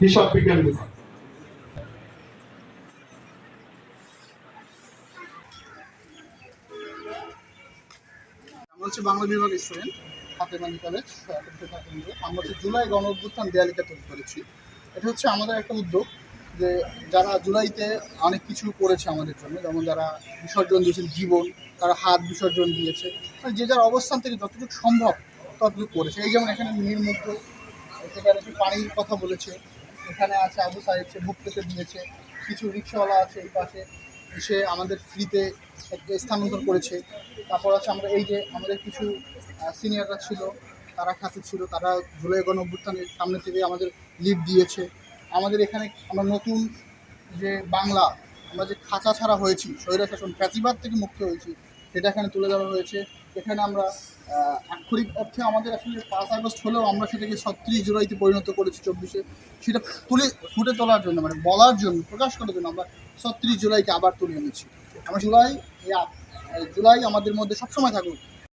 বিভাগ। হচ্ছে বাংলা বিভাগ স্টুডেন্ট কলেজ আমরা জুলাই গণ অভ্যুত্থান দেয়ালিকা তৈরি করেছি। এটা হচ্ছে আমাদের একটা উদ্যোগ যে যারা জুলাইতে অনেক কিছু করেছে আমাদের জন্য, যেমন যারা বিসর্জন দিয়েছেন জীবন, তারা হাত বিসর্জন দিয়েছে। যে যার অবস্থান থেকে যতটুকু সম্ভব ততটুকু করেছে। এই যেমন এখানে নির্মুগ্ধ সেখানে একটু পানির কথা বলেছে। এখানে আছে আবু সাহেব, সে বুক পেতে দিয়েছে। কিছু রিক্সাওয়ালা আছে এই পাশে সে আমাদের ফ্রিতে স্থানান্তর করেছে। তারপর আছে আমরা এই যে আমাদের কিছু সিনিয়ররা ছিল, তারা খাতে ছিল, তারা জুলাই গণ সামনে থেকে আমাদের লিড দিয়েছে। আমাদের এখানে আমরা নতুন যে বাংলা, আমরা যে খাঁচা ছাড়া হয়েছি স্বৈরা শাসন ফ্যাসিবাদ থেকে মুক্ত হয়েছি, সেটা এখানে তুলে ধরা হয়েছে। এখানে আমরা আক্ষরিক অর্থে আমাদের আসলে পাঁচ আগস্ট হলেও আমরা সেটাকে সত্রিশ জুলাইতে পরিণত করেছি চব্বিশে। সেটা তুলে, ফুটে তোলার জন্য মানে বলার জন্য, প্রকাশ করার জন্য আমরা ছত্রিশ জুলাইকে আবার তুলে এনেছি। আমরা জুলাই জুলাই আমাদের মধ্যে সবসময় থাকুক।